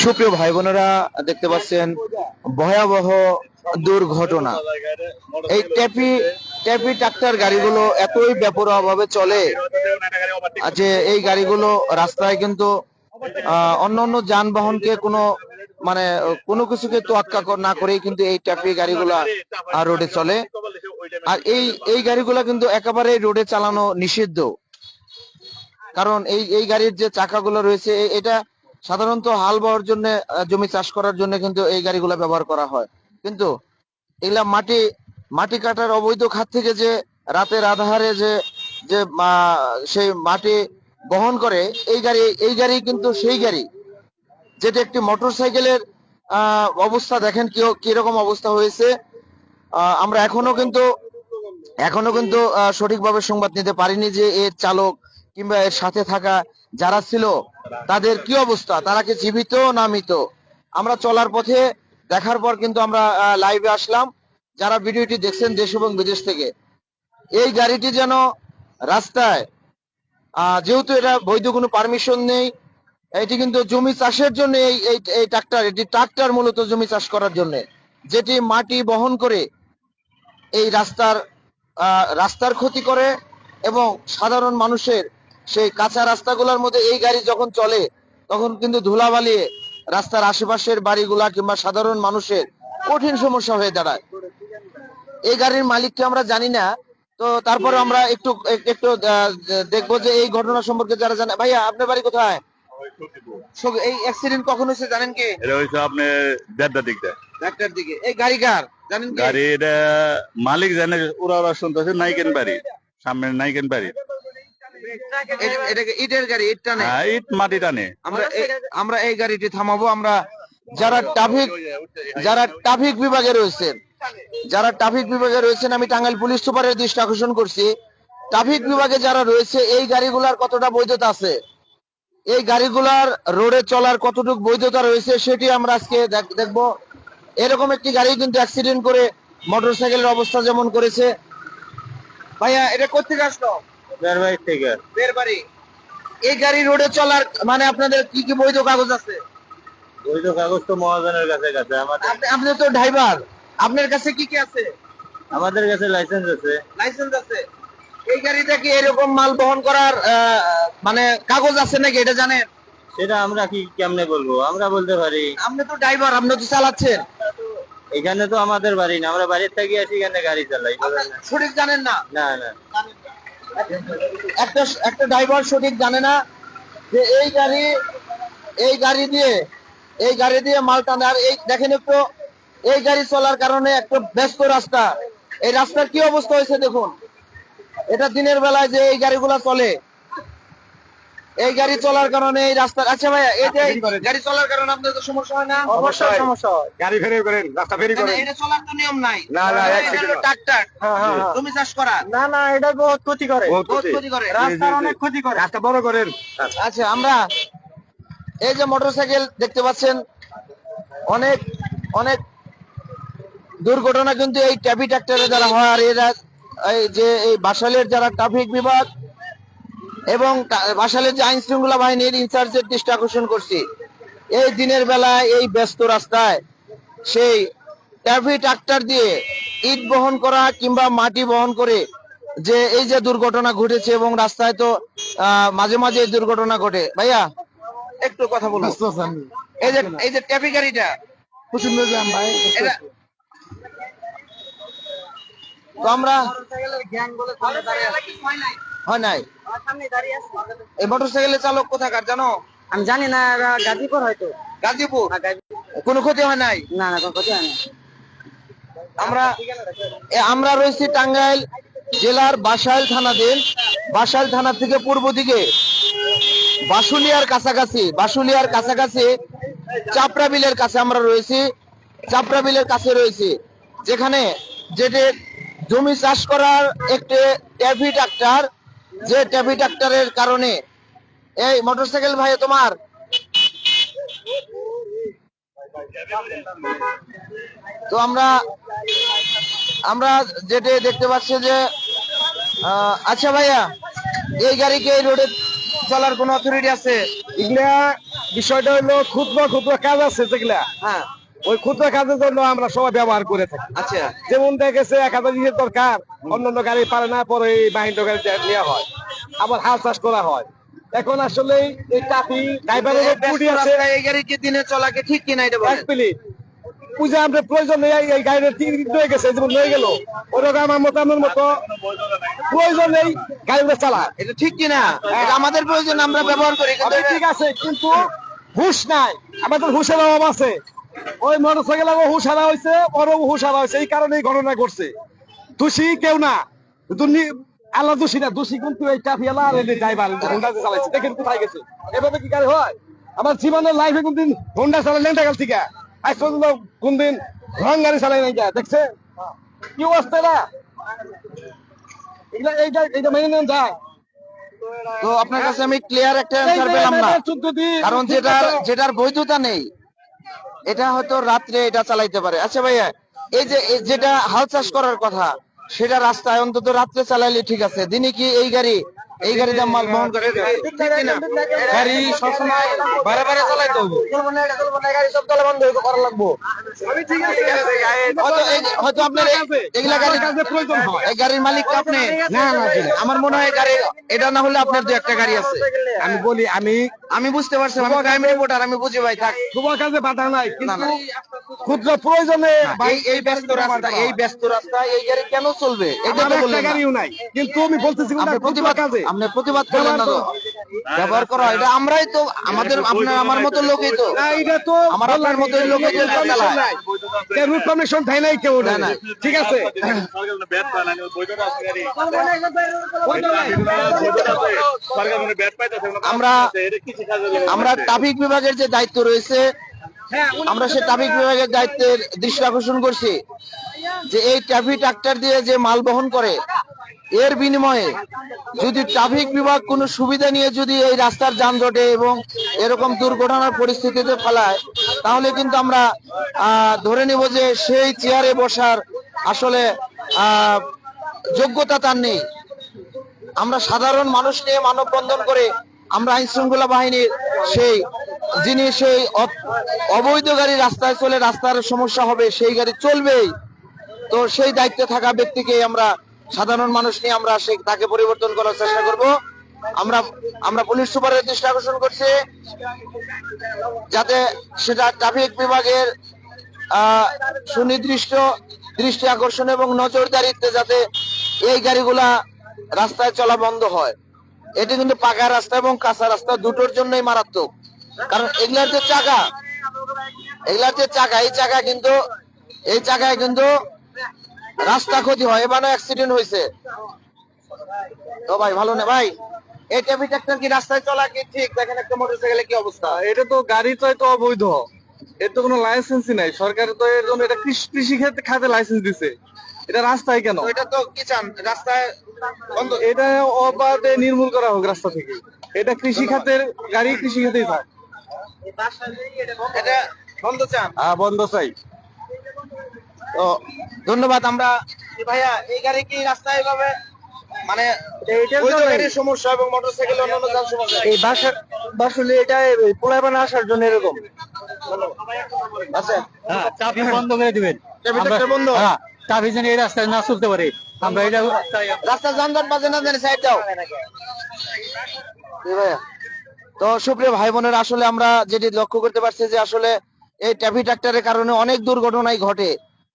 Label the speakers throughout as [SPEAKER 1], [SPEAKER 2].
[SPEAKER 1] সুপ্রিয় ভাই বোনেরা দেখতে পাচ্ছেন ভয়াবহ দুর্ঘটনা। এই ট্যাপি ট্যাপি ট্রাক্টর গাড়িগুলো এতই বেপরোয়া ভাবে চলে যে এই গাড়িগুলো রাস্তায় কিন্তু অন্য অন্য যানবাহনকে কোনো মানে কোনো কিছুকে তোয়াক্কা না করেই কিন্তু এই ট্যাপি গাড়িগুলা রোডে চলে। আর এই এই গাড়িগুলা কিন্তু একেবারে রোডে চালানো নিষিদ্ধ। কারণ এই এই গাড়ির যে চাকাগুলো রয়েছে এটা সাধারণত হাল বওয়ার জন্য জমি চাষ করার জন্য কিন্তু এই গাড়িগুলো ব্যবহার করা হয়। কিন্তু এগুলা মাটি মাটি কাটার অবৈধ খাত থেকে যে রাতের আধারে যে যে সেই মাটি বহন করে, এই গাড়ি এই গাড়ি কিন্তু সেই গাড়ি। যেটা একটি মোটর সাইকেলের অবস্থা, দেখেন কি, কীরকম অবস্থা হয়েছে। আমরা এখনও কিন্তু এখনও কিন্তু সঠিকভাবে সংবাদ নিতে পারিনি যে এর চালক কিংবা এর সাথে থাকা যারা ছিল, তাদের কি অবস্থা? তারা কি জীবিত না মৃত? আমরা চলার পথে দেখার পর কিন্তু আমরা লাইভে আসলাম। যারা ভিডিওটি দেখছেন দেশ এবং বিদেশ থেকে, এই গাড়িটি যেন রাস্তায় যেহেতু এটা বৈধ কোনো পারমিশন নেই, এটি কিন্তু জমি চাষের জন্য এই, এই- ট্রাক্টর এটি ট্রাক্টর মূলত জমি চাষ করার জন্য, যেটি মাটি বহন করে এই রাস্তার রাস্তার ক্ষতি করে এবং সাধারণ মানুষের সেই কাঁচা রাস্তাগুলোর মধ্যে এই গাড়ি যখন চলে তখন কিন্তু ধুলাবালি রাস্তার আশেপাশের বাড়িগুলা কিংবা সাধারণ মানুষের কঠিন সমস্যা হয়ে দাঁড়ায়। এই গাড়ির মালিককে আমরা জানি না তো তারপরে আমরা একটু একটু দেখব যে এই ঘটনা সম্পর্কে যারা জানে। ভাইয়া আপনার বাড়ি কোথায়? এই অ্যাক্সিডেন্ট কখন হয়েছে জানেন কি?
[SPEAKER 2] এটা হচ্ছে আপনার দেড়টার
[SPEAKER 1] ডাক্তার দিকে। এই গাড়ি কার? জানেন
[SPEAKER 2] গাড়ির আহ, মালিক জানে ওরা ওরা শুনতেছে নাইকেন বাড়ি সামনে নাইকেন বাড়ি।
[SPEAKER 1] এটাকে ইটের গাড়ি ইটটা নেই
[SPEAKER 2] হ্যাঁ ইট মাটি টানে।
[SPEAKER 1] আমরা এই- আমরা এই গাড়িটি থামাবো আমরা যারা ট্রাফিক যারা ট্রাফিক বিভাগে রয়েছেন যারা ট্রাফিক বিভাগে রয়েছেন আমি টাঙ্গাইল পুলিশ সুপারের দৃষ্টি আকর্ষণ করছি। ট্রাফিক বিভাগে যারা রয়েছে এই গাড়িগুলার কতটা বৈধতা আছে? এই গাড়িগুলার রোডে চলার কতটুকু বৈধতা রয়েছে সেটি আমরা আজকে দেখ- দেখব। এরকম একটি গাড়ি কিন্তু অ্যাক্সিডেন্ট করে মোটরসাইকেলের অবস্থা যেমন করেছে। ভাইয়া এটা কোথেকে আসলো?
[SPEAKER 2] থেকে।
[SPEAKER 1] বের বাড়ি এই গাড়ি রোডে চলার মানে আপনাদের কি কি বৈধ কাগজ আছে?
[SPEAKER 2] তো কাগজ তো মহাজনের কাছে কাছে আমাদের
[SPEAKER 1] আপনি তো ড্রাইভার। আপনার কাছে কি কি আছে?
[SPEAKER 2] আমাদের কাছে লাইসেন্স আছে।
[SPEAKER 1] লাইসেন্স আছে। এই গাড়িটা কি এরকম মাল বহন করার মানে কাগজ আছে নাকি? এটা জানেন?
[SPEAKER 2] সেটা আমরা কি কেমনে বলব? আমরা বলতে পারি
[SPEAKER 1] আপনি তো ড্রাইভার আপনি তো চালাচ্ছেন।
[SPEAKER 2] এখানে তো আমাদের বাড়ি না আমরা বাড়ির থেকে আসি এখানে গাড়ি চালাই।
[SPEAKER 1] সঠিক জানেন না?
[SPEAKER 2] না না।
[SPEAKER 1] একটা একটা ড্রাইভার সঠিক জানে না যে এই গাড়ি এই গাড়ি দিয়ে, এই গাড়ি দিয়ে মাল টানে। আর এই, দেখেন একটু, এই গাড়ি চলার কারণে একটা ব্যস্ত রাস্তা। এই রাস্তার কি অবস্থা হয়েছে দেখুন। এটা দিনের বেলায় যে এই গাড়িগুলা চলে এই গাড়ি চলার কারণে এই রাস্তার আচ্ছা ভাইয়া এই যে গাড়ি চলার কারণে আপনাদের সমস্যা হয় না?
[SPEAKER 3] অবশ্যই। সমস্যা হয়। গাড়ি ফেরি করেন রাস্তা ফেরি করেন।
[SPEAKER 1] এটা চলার তো নিয়ম নাই।
[SPEAKER 3] না, না,
[SPEAKER 1] এটা
[SPEAKER 3] accident
[SPEAKER 1] হলো
[SPEAKER 3] হয়। হ্যাঁ, হ্যাঁ।
[SPEAKER 1] জমি চাষ করা।
[SPEAKER 3] না না এটা বহুত ক্ষতি করে।
[SPEAKER 1] বহুত ক্ষতি করে।
[SPEAKER 3] রাস্তার অনেক ক্ষতি করে। রাস্তা বড় করেন।
[SPEAKER 1] আচ্ছা আমরা এই যে মোটরসাইকেল দেখতে পাচ্ছেন অনেক অনেক দুর্ঘটনা কিন্তু এই ট্যাবি ট্রাক্টরে যারা হয় আর এরা এই যে এই বাসালের যারা ট্রাফিক বিভাগ এবং বাসালের যে আইন শৃঙ্খলা বাহিনীর ইনচার্জের দৃষ্টি আকর্ষণ করছি। এই দিনের বেলায় এই ব্যস্ত রাস্তায় সেই ট্যাবি ট্রাক্টর দিয়ে ইট বহন করা কিংবা মাটি বহন করে যে এই যে দুর্ঘটনা ঘটেছে এবং রাস্তায় তো আহ, মাঝে মাঝে এই দুর্ঘটনা ঘটে। ভাইয়া একটু কথা বলুন। এই যে এই যে ট্যাফি গাড়িটা। এটা তো আমরা হয় নাই? এই মোটরসাইকেলের চালক কোথাকার জানো?
[SPEAKER 4] আমি জানি না গাজীপুর হয়তো।
[SPEAKER 1] গাজীপুর? কোনো ক্ষতি হয় নাই?
[SPEAKER 4] না না কোনো ক্ষতি হয় না
[SPEAKER 1] আমরা আমরা রয়েছি টাঙ্গাইল জেলার বাসাইল থানাধীন বাসাইল থানা থেকে পূর্ব দিকে। বাসুলিয়ার কাছাকাছি বাসুলিয়ার কাছাকাছি চাপড়া বিলের কাছে আমরা রয়েছি চাপড়া বিলের কাছে রয়েছি। যেখানে যেটি জমি চাষ করার একটি ট্যাফি ট্রাক্টর যে ট্যাফি ট্রাক্টরের কারণে। এই মোটরসাইকেল ভাই তোমার? তো আমরা আমরা যেটা দেখতে পাচ্ছি যে আচ্ছা ভাইয়া এই গাড়িকে এই রোডে চলার কোন অথরিটি আছে?
[SPEAKER 3] এগুলা বিষয়টা হলো ক্ষুদ্র ক্ষুদ্র কাজ আছে যেগুলা।
[SPEAKER 1] হ্যাঁ।
[SPEAKER 3] ওই ক্ষুদ্র কাজের জন্য আমরা সবাই ব্যবহার করে থাকি।
[SPEAKER 1] আচ্ছা।
[SPEAKER 3] যেমন দেখেছে এক হাজার জিনিসের দরকার অন্যান্য গাড়ি পারে না পরে এই মাহিন্দ্র গাড়ি নেওয়া হয়। আবার হাল চাষ করা হয়। এখন আসলে এই টাপি ড্রাইভারের
[SPEAKER 1] এই
[SPEAKER 3] আছে
[SPEAKER 1] এই গাড়ি কি দিনে চলা কি ঠিক কিনা এটা বলেন।
[SPEAKER 3] পূজা আমাদের প্রয়োজন নেই এই গাড়ির টিকিট হয়ে গেছে যেমন হয়ে গেল। ওরকম আমার মতো আমার মতো প্রয়োজন নেই গাড়িগুলো চালা।
[SPEAKER 1] এটা ঠিক কিনা? এটা আমাদের প্রয়োজন আমরা ব্যবহার করি
[SPEAKER 3] ঠিক আছে কিন্তু হুশ নাই। আমাদের হুশের অভাব আছে। ওই মোটর সাইকেল হুশ হারা হয়েছে ওরও হুশ হারা হয়েছে এই কারণে এই ঘটনা ঘটছে। দোষী কেউ না। কিন্তু আল্লাহ দোষী না দোষী কিন্তু এই ট্রাফিয়ালা আর এই ড্রাইভার হোন্ডা চালাইছে দেখেন কোথায় গেছে। এভাবে কি গাড়ি হয়? আমার জীবনের লাইফে কোনদিন হোন্ডা চালাই চালাইলেন টাকাল থেকে। আজ পর্যন্ত কোনদিন রং গাড়ি চালাই নাই যা দেখছে? কি অবস্থা না এগুলা এইটা এইটা মেনে নেন যায়।
[SPEAKER 1] তো আপনার কাছে আমি ক্লিয়ার একটা অ্যান্সার পেলাম না। কারণ যেটার যেটার বৈধতা নেই এটা হয়তো রাত্রে এটা চালাইতে পারে। আচ্ছা ভাইয়া, এই যে যেটা হাল চাষ করার কথা, সেটা রাস্তায় অন্তত রাত্রে চালাইলে ঠিক আছে। দিনে কি এই গাড়ি, এই গাড়িতে মাল বহন করে
[SPEAKER 3] গাড়ি সবসময় বারে বারে চালাইতে হবে।
[SPEAKER 1] গাড়ি
[SPEAKER 3] কাজে প্রয়োজন হয়
[SPEAKER 1] এই গাড়ির মালিক তো আপনি না না আমার মনে হয় গাড়ি এটা না হলে আপনার দু একটা গাড়ি আছে।
[SPEAKER 3] আমি বলি আমি
[SPEAKER 1] আমি বুঝতে পারছি আমি ক্রাইম রিপোর্টার আমি বুঝি ভাই থাক।
[SPEAKER 3] তোমার কাছে বাধা নাই কিন্তু। ক্ষুদ্র প্রয়োজনে
[SPEAKER 1] এই এই ব্যস্ত রাস্তা এই ব্যস্ত রাস্তা এই গাড়ি কেন চলবে? এটা তো বললেন
[SPEAKER 3] গাড়িও নাই কিন্তু আমি বলতেছি
[SPEAKER 1] আপনি প্রতিবাদ
[SPEAKER 3] কাজে।
[SPEAKER 1] আপনি প্রতিবাদ করলেন না তো। ব্যবহার করা। এটা আমরাই তো আমাদের আপনার আমার মতো লোকই তো।
[SPEAKER 3] না এটা তো
[SPEAKER 1] আমার আপনার মতোই লোকে যে চালায়।
[SPEAKER 3] রুট কমিশন দেয় নাই কেউ
[SPEAKER 1] না, না।
[SPEAKER 3] ঠিক আছে।
[SPEAKER 1] আমরা- আমরা ট্রাফিক বিভাগের যে দায়িত্ব রয়েছে আমরা সেই ট্রাফিক বিভাগের দায়িত্বের দৃষ্টি আকর্ষণ করছি যে এই ট্রাফিক ট্রাক্টর দিয়ে যে মাল বহন করে এর বিনিময়ে যদি ট্রাফিক বিভাগ কোনো সুবিধা নিয়ে যদি এই রাস্তার যানজটে এবং এরকম দুর্ঘটনার পরিস্থিতিতে ফেলায় তাহলে কিন্তু আমরা আহ, ধরে নেব যে সেই চেয়ারে বসার আসলে আহ, যোগ্যতা তার নেই। আমরা সাধারণ মানুষ নিয়ে মানববন্ধন করে আমরা আইন শৃঙ্খলা বাহিনীর সেই, যিনি সেই অবৈধ গাড়ি রাস্তায় চলে রাস্তার সমস্যা হবে, সেই গাড়ি চলবেই। তো সেই দায়িত্বে থাকা ব্যক্তিকে আমরা সাধারণ মানুষ নিয়ে আমরা সেই তাকে পরিবর্তন করার চেষ্টা করব। আমরা আমরা পুলিশ সুপারের দৃষ্টি আকর্ষণ করছি, যাতে সেটা ট্রাফিক বিভাগের সুনির্দিষ্ট দৃষ্টি আকর্ষণ এবং নজরদারিতে যাতে এই গাড়িগুলা রাস্তায় চলা বন্ধ হয়। এটি কিন্তু পাকা রাস্তা এবং কাঁচা রাস্তা দুটোর জন্যই মারাত্মক। কারণ এগুলার যে চাকা, এগুলার যে চাকা, এই চাকা কিন্তু, এই চাকায় কিন্তু রাস্তা ক্ষতি হয়। এবারও অ্যাক্সিডেন্ট হয়েছে। তো ভাই, ভালো না? ভাই, এই ট্রাফিক ট্রাক্টর কি রাস্তায় চলা কি ঠিক? দেখেন একটা মোটরসাইকেলে কি অবস্থা।
[SPEAKER 3] এটা তো গাড়ি তো অবৈধ। এর তো কোনো লাইসেন্সই নাই। সরকার তো এর জন্য এটা কৃষি ক্ষেত্রে খাতে লাইসেন্স দিছে। এটা রাস্তায় কেন?
[SPEAKER 1] এটা তো কি চান? রাস্তায় বন্ধ।
[SPEAKER 3] এটা অবাধে নির্মূল করা হোক রাস্তা থেকে। এটা কৃষি খাতের গাড়ি কৃষি খাতেই থাক।
[SPEAKER 1] এটা বন্ধ চান?
[SPEAKER 3] হ্যাঁ বন্ধ চাই।
[SPEAKER 1] তো ধন্যবাদ আমরা ভাইয়া এই গাড়ি কি রাস্তায় এভাবে মানে
[SPEAKER 3] এইটার
[SPEAKER 1] বৈধ
[SPEAKER 3] জন্যই।
[SPEAKER 1] গাড়ির সমস্যা এবং মোটরসাইকেল অন্যান্য যান সমস্যা?
[SPEAKER 3] এই বাসা আসলে এটা পোলাপানা আসার জন্য এরকম।
[SPEAKER 1] আচ্ছা।
[SPEAKER 5] হ্যাঁ চাবি বন্ধ করে দিবেন।
[SPEAKER 1] বন্ধ।
[SPEAKER 5] হ্যাঁ চাবি যেন এই রাস্তায় না চলতে পারে। আমরা এটা
[SPEAKER 1] রাস্তা যানজট বাজে না জানি, সাইড ভাইয়া। তো সুপ্রিয় ভাই বোনের, আসলে আমরা যেটি লক্ষ্য করতে পারছি যে আসলে এই ট্রাফিক ট্রাক্টরের কারণে অনেক দুর্ঘটনাই ঘটে।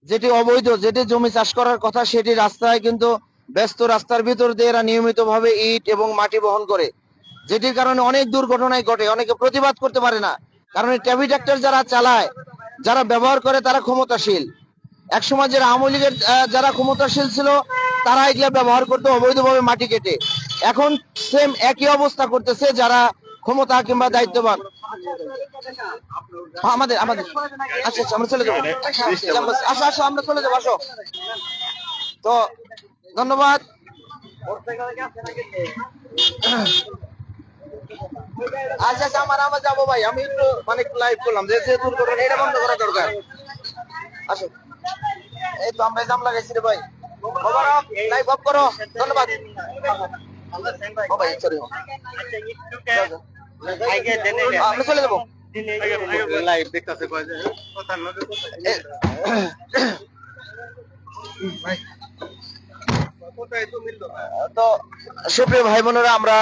[SPEAKER 1] যেটি অবৈধ, যেটি জমি চাষ করার কথা, সেটি রাস্তায় কিন্তু ব্যস্ত রাস্তার ভিতর দিয়ে এরা নিয়মিত ভাবে ইট এবং মাটি বহন করে। যেটির কারণে অনেক দুর্ঘটনাই ঘটে। অনেকে প্রতিবাদ করতে পারে না। কারণ এই ট্রাফিক ট্রাক্টর যারা চালায়, যারা ব্যবহার করে, তারা ক্ষমতাশীল। একসময় যারা আওয়ামী লীগের যারা ক্ষমতাশীল ছিল তারা এগুলা ব্যবহার করতে অবৈধভাবে মাটি কেটে। এখন সেম একই অবস্থা করতেছে যারা ক্ষমতা কিংবা দায়িত্ববান। হ্যাঁ, আমাদের আমাদের। আচ্ছা আমরা চলে যাব। আসো আসো আমরা চলে যাব আসো। তো ধন্যবাদ। আচ্ছা আচ্ছা আমার আমার যাব ভাই আমি একটু মানে লাইভ করলাম যে যে দুর্ঘটনা এটা বন্ধ করা দরকার। আসো। এই তো আমরা ভাই। সুপ্রিয় ভাই বোনেরা, আমরা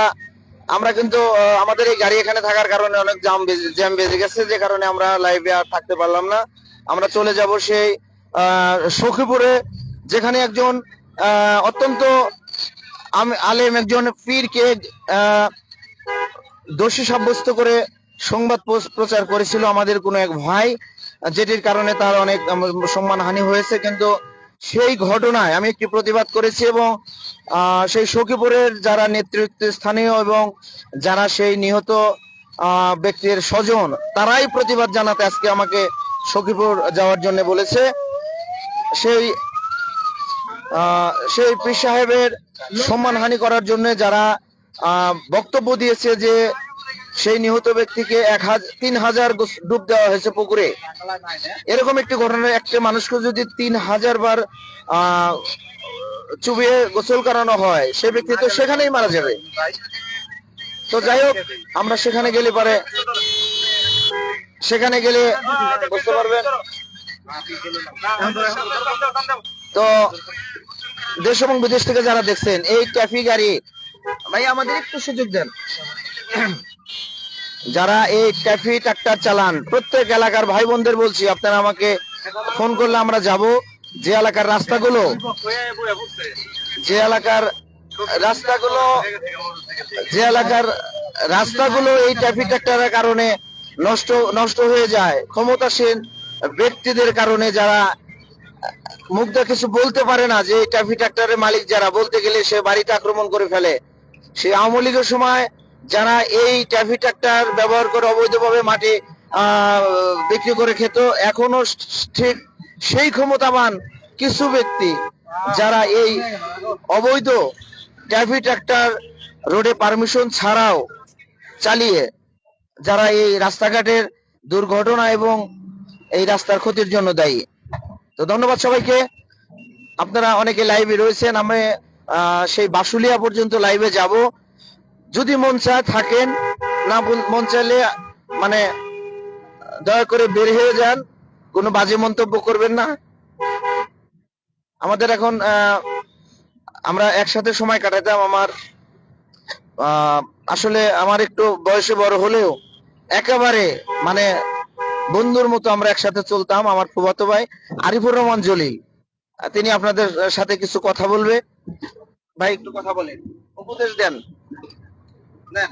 [SPEAKER 1] আমরা কিন্তু আমাদের এই গাড়ি এখানে থাকার কারণে অনেক জাম জ্যাম বেজে গেছে, যে কারণে আমরা লাইভে আর থাকতে পারলাম না। আমরা চলে যাব সেই সখীপুরে যেখানে একজন অত্যন্ত আলেম, একজন পীরকে দোষী সাব্যস্ত করে সংবাদ প্রচার করেছিল আমাদের কোনো এক ভাই, যেটির কারণে তার অনেক সম্মান হানি হয়েছে। কিন্তু সেই ঘটনায় আমি একটি প্রতিবাদ করেছি এবং সেই সখীপুরের যারা নেতৃত্ব স্থানীয় এবং যারা সেই নিহত ব্যক্তির স্বজন, তারাই প্রতিবাদ জানাতে আজকে আমাকে সখীপুর যাওয়ার জন্য বলেছে। সেই সেই পীর সাহেবের সম্মানহানি করার জন্য যারা বক্তব্য দিয়েছে যে সেই নিহত ব্যক্তিকে এক তিন হাজার ডুব দেওয়া হয়েছে পুকুরে, এরকম একটি ঘটনা, একটা মানুষকে যদি তিন হাজার বার চুবিয়ে গোসল করানো হয়, সে ব্যক্তি তো সেখানেই মারা যাবে। তো যাই হোক, আমরা সেখানে গেলে পরে, সেখানে গেলে বুঝতে পারবেন তো দেশ এবং বিদেশ থেকে যারা দেখছেন, এই ট্যাফি গাড়ি, ভাই, আমাদের একটু সুযোগ দেন। যারা এই ট্যাফি ট্রাক্টর চালান, প্রত্যেক এলাকার ভাই বোনদের বলছি, আপনারা আমাকে ফোন করলে আমরা যাব। যে এলাকার রাস্তাগুলো, যে এলাকার রাস্তাগুলো, যে এলাকার রাস্তাগুলো এই ট্রাফিক ট্রাক্টরের কারণে নষ্ট নষ্ট হয়ে যায়, ক্ষমতাসীন ব্যক্তিদের কারণে যারা, মুগ্ধ কিছু বলতে পারে না যে ট্রাফিক ট্রাক্টরের মালিক যারা, বলতে গেলে সে বাড়িতে আক্রমণ করে ফেলে। সেই আওয়ামী লীগের সময় যারা এই ট্রাফিক ট্রাক্টর ব্যবহার করে অবৈধভাবে মাটি বিক্রি করে খেত, এখনও ঠিক সেই ক্ষমতাবান কিছু ব্যক্তি যারা এই অবৈধ ট্রাফিক ট্রাক্টর রোডে পারমিশন ছাড়াও চালিয়ে, যারা এই রাস্তাঘাটের দুর্ঘটনা এবং এই রাস্তার ক্ষতির জন্য দায়ী। তো ধন্যবাদ সবাইকে। আপনারা অনেকে লাইভে রয়েছেন আমি সেই বাসুলিয়া পর্যন্ত লাইভে যাব। যদি মন চায় থাকেন, না মন চাইলে মানে দয়া করে বের হয়ে যান। কোনো বাজে মন্তব্য করবেন না। আমাদের এখন আমরা একসাথে সময় কাটাতাম আমার আসলে আমার একটু বয়সে বড় হলেও একেবারে মানে বন্ধুর মতো আমরা একসাথে চলতাম, আমার ফুফাতো ভাই, আরিফুর রহমান জলিল তিনি আপনাদের সাথে কিছু কথা বলবে। ভাই, একটু কথা বলেন। উপদেশ দেন। দেন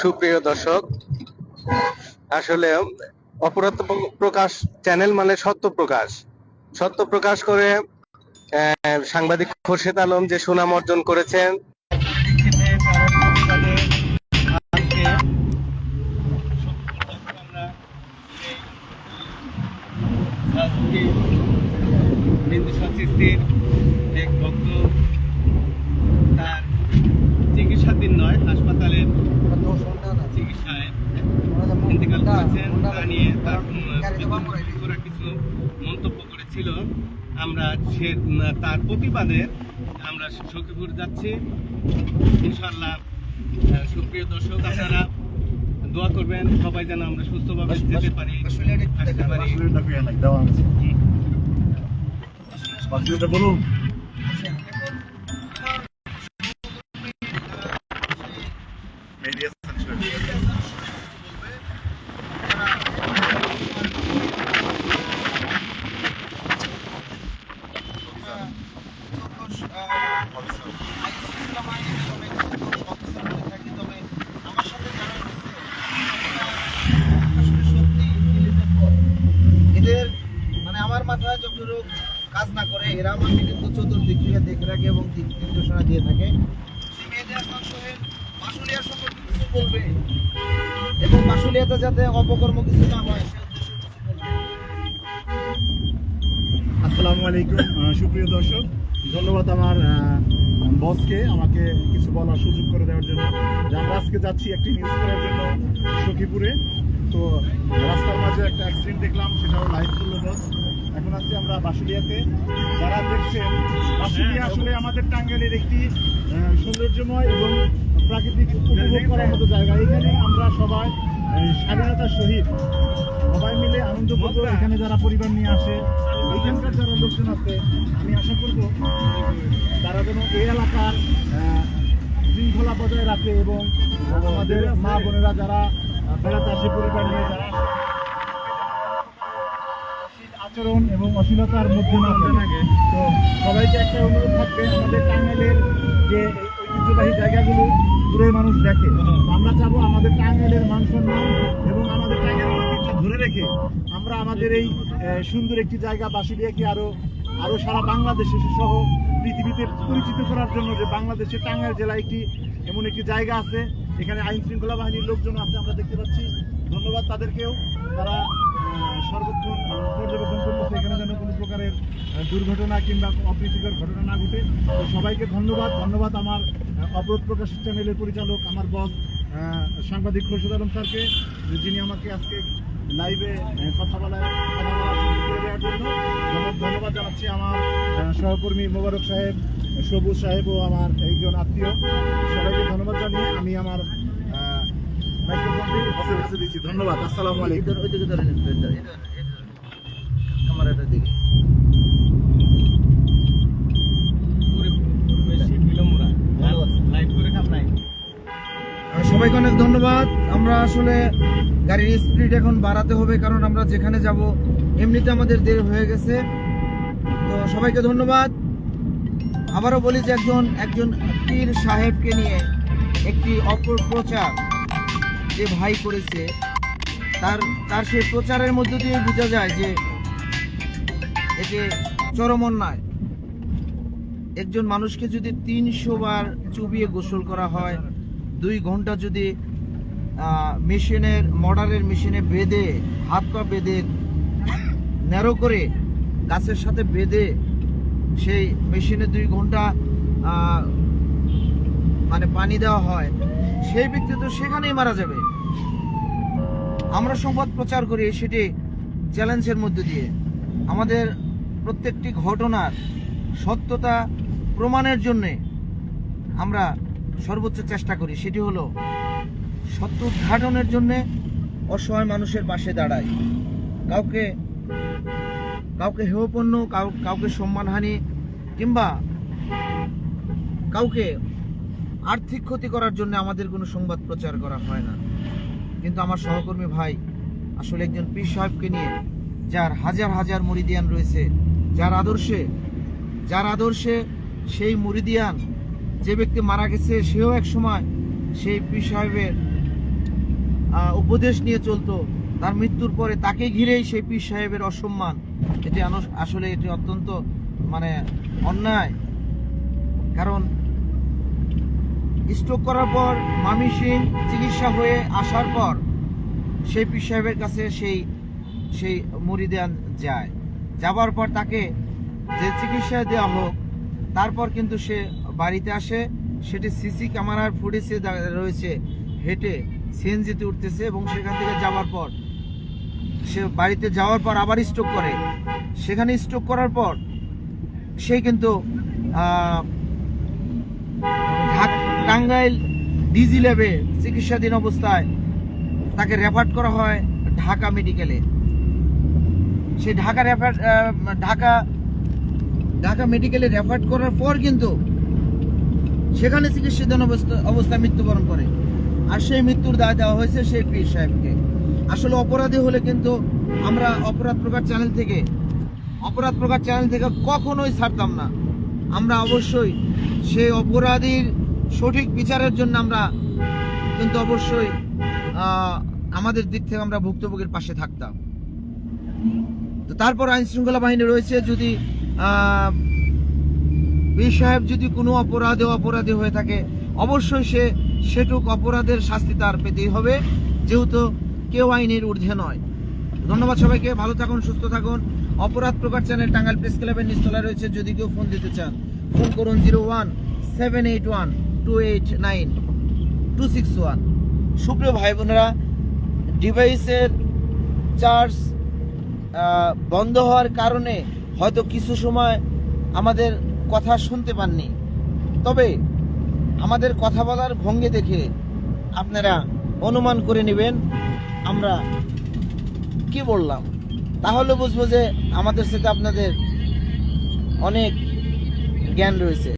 [SPEAKER 3] সুপ্রিয় দর্শক, আসলে অপরাধ প্রকাশ চ্যানেল মানে সত্য প্রকাশ। সত্য প্রকাশ করে সাংবাদিক খোরশেদ আলম যে সুনাম অর্জন করেছেন
[SPEAKER 6] তার প্রতিবাদে আমরা সখীপুর যাচ্ছি ইনশাল্লাহ সুপ্রিয় দর্শক আপনারা দোয়া করবেন সবাই যেন আমরা সুস্থভাবে যেতে পারি আসতে পারি
[SPEAKER 2] বলুন
[SPEAKER 7] এদের মানে আমার মাথায় যতটুকু কাজ না করে এরা আমাকে কিন্তু চতুর্দিক থেকে দেখে রাখে এবং দিক নির্দেশনা দিয়ে থাকে সেই মেয়েদের এখন সোহেল বাসুলিয়া সম্পর্কে কিছু বলবে এবং যাতে অপকর্ম কিছু না হয়।
[SPEAKER 8] আসসালামু আলাইকুম সুপ্রিয় দর্শক ধন্যবাদ আমার বসকে আমাকে কিছু বলার সুযোগ করে দেওয়ার জন্য। যে আমরা আজকে যাচ্ছি একটি নিউজ করার জন্য সখীপুরে। তো রাস্তার মাঝে একটা অ্যাক্সিডেন্ট দেখলাম সেটাও লাইভ করল বস এখন আছি আমরা বাসুলিয়াতে। যারা দেখছেন বাসুলিয়া আসলে আমাদের টাঙ্গাইলের একটি সৌন্দর্যময় এবং প্রাকৃতিক উপভোগ করার মতো জায়গা। এখানে আমরা সবাই স্বাধীনতার সহিত সবাই মিলে আনন্দ করব এখানে যারা পরিবার নিয়ে আসে এখানকার যারা লোকজন আছে আমি আশা করব তারা যেন এই এলাকার শৃঙ্খলা বজায় রাখে এবং আমাদের মা বোনেরা যারা বেড়াতে আসে পরিবার নিয়ে যারা আচরণ এবং অশ্লীলতার মধ্যে না থাকে তো সবাইকে একটা অনুরোধ থাকবে আমাদের টাঙ্গাইলের যে ঐতিহ্যবাহী জায়গাগুলো দূরের মানুষ দেখে। আমরা চাবো আমাদের টাঙ্গাইলের মান সম্মান এবং আমাদের টাঙ্গাইলের ঐতিহ্য ধরে রেখে আমরা আমাদের এই সুন্দর একটি জায়গা বাসুলিয়াকে আরও আরও সারা বাংলাদেশে সহ পৃথিবীতে পরিচিত করার জন্য যে বাংলাদেশের টাঙ্গাইল জেলা একটি, এমন একটি জায়গা আছে। এখানে আইন শৃঙ্খলা বাহিনীর লোকজন আছে, আমরা দেখতে পাচ্ছি। ধন্যবাদ তাদেরকেও। তারা সর্বক্ষণ পর্যবেক্ষণ করতেছে এখানে যেন কোনো প্রকারের দুর্ঘটনা কিংবা অপ্রীতিকর ঘটনা না ঘটে। সবাইকে ধন্যবাদ। ধন্যবাদ আমার অবরোধ প্রকাশ চ্যানেলের পরিচালক আমার বস সাংবাদিক খোরশেদ আলম স্যারকে যিনি আমাকে আজকে লাইভে কথা বলার ধন্যবাদ- জানাচ্ছি আমার সহকর্মী মোবারক সাহেব সবুজ সাহেব ও আমার একজন আত্মীয় সবাইকে ধন্যবাদ জানিয়ে আমি আমার ধন্যবাদ আসসালামু আলাইকুম
[SPEAKER 1] ইধর ওইদিকে ধরে নিন ইধর, ইধর, ইধর। ক্যামেরাটার দিকে
[SPEAKER 6] বেশি বিলম্ব না লাইভ করে কাম নাই
[SPEAKER 1] আহ, সবাইকে অনেক ধন্যবাদ। আমরা আসলে গাড়ির স্পিড এখন বাড়াতে হবে, কারণ আমরা যেখানে যাব, এমনিতে আমাদের দেরি হয়ে গেছে। তো সবাইকে ধন্যবাদ। আবারও বলি যে একজন একজন পীর সাহেবকে নিয়ে একটি অপপ্রচার যে ভাই করেছে, তার তার সেই প্রচারের মধ্য দিয়ে বোঝা যায় যে এটি চরম অন্যায়। একজন মানুষকে যদি তিনশো বার চুবিয়ে গোসল করা হয় দুই ঘণ্টা যদি মেশিনের, মডারের মেশিনে বেঁধে, হাত পা বেঁধে, ন্যারো করে গাছের সাথে বেঁধে সেই মেশিনে দুই ঘণ্টা মানে পানি দেওয়া হয়, সেই ব্যক্তি তো সেখানেই মারা যাবে। আমরা সংবাদ প্রচার করি সেটি চ্যালেঞ্জের মধ্যে দিয়ে। আমাদের প্রত্যেকটি ঘটনার সত্যতা প্রমাণের জন্যে আমরা সর্বোচ্চ চেষ্টা করি, সেটি হলো সত্য উদ্ঘাটনের জন্যে অসহায় মানুষের পাশে দাঁড়াই। কাউকে কাউকে হেয়পণ্য, কাউ, কাউকে সম্মানহানি, কিংবা কাউকে আর্থিক ক্ষতি করার জন্য আমাদের কোনো সংবাদ প্রচার করা হয় না। কিন্তু আমার সহকর্মী ভাই আসলে একজন পীর সাহেবকে নিয়ে, যার হাজার হাজার মুরিদিয়ান রয়েছে, যার আদর্শে যার আদর্শে সেই মুরিদিয়ান যে ব্যক্তি মারা গেছে, সেও এক সময় সেই পীর সাহেবের উপদেশ নিয়ে চলতো। তার মৃত্যুর পরে তাকে ঘিরেই সেই পীর সাহেবের অসম্মান। এটি আসলে এটি অত্যন্ত মানে অন্যায়। কারণ স্ট্রোক করার পর মামি সিং চিকিৎসা হয়ে আসার পর সেই পীর সাহেবের কাছে সেই সেই মুরিদান যায়। যাবার পর তাকে যে চিকিৎসা দেওয়া হোক, তারপর কিন্তু সে বাড়িতে আসে, সেটি সিসি ক্যামেরার ফুটেজে রয়েছে। হেঁটে সিএনজিতে উঠতেছে এবং সেখান থেকে যাওয়ার পর, সে বাড়িতে যাওয়ার পর আবার স্ট্রোক করে। সেখানে স্ট্রোক করার পর, সে কিন্তু টাঙ্গাইল ডিজি ল্যাবে চিকিৎসাধীন অবস্থায় তাকে রেফার করা হয় ঢাকা মেডিকেলে সে ঢাকা রেফার ঢাকা ঢাকা মেডিকেলে রেফার করার পর কিন্তু সেখানে চিকিৎসাধীন অবস্থা মৃত্যুবরণ করে। আর সেই মৃত্যুর দায় দেওয়া হয়েছে সেই পীর সাহেবকে। আসলে অপরাধী হলে কিন্তু আমরা অপরাধ প্রকার চ্যানেল থেকে অপরাধ প্রকার চ্যানেল থেকে কখনোই ছাড়তাম না। আমরা অবশ্যই সেই অপরাধীর সঠিক বিচারের জন্য আমরা কিন্তু অবশ্যই আমাদের দিক থেকে আমরা ভুক্তভোগীর পাশে থাকতাম। তো তারপর আইন শৃঙ্খলা বাহিনী রয়েছে যদি পীর সাহেব যদি কোনো অপরাধে অপরাধী হয়ে থাকে, অবশ্যই সে সেটুক অপরাধের শাস্তি তার পেতেই হবে, যেহেতু কেউ আইনের ঊর্ধ্বে নয়। ধন্যবাদ সবাইকে, ভালো থাকুন, সুস্থ থাকুন। অপরাধ প্রকার চ্যানেল টাঙ্গাইল প্রেস ক্লাবের নিচতলায় রয়েছে, যদি কেউ ফোন দিতে চান, ফোন করুন zero one seven eight one two eight nine two six one. সুপ্রিয় ভাই বোনেরা, ডিভাইসের চার্জ বন্ধ হওয়ার কারণে হয়তো কিছু সময় আমাদের কথা শুনতে পাননি। তবে আমাদের কথা বলার ভঙ্গি দেখে আপনারা অনুমান করে নেবেন, আমরা কি বললাম। তাহলে বুঝব যে আমাদের সাথে আপনাদের অনেক জ্ঞান রয়েছে।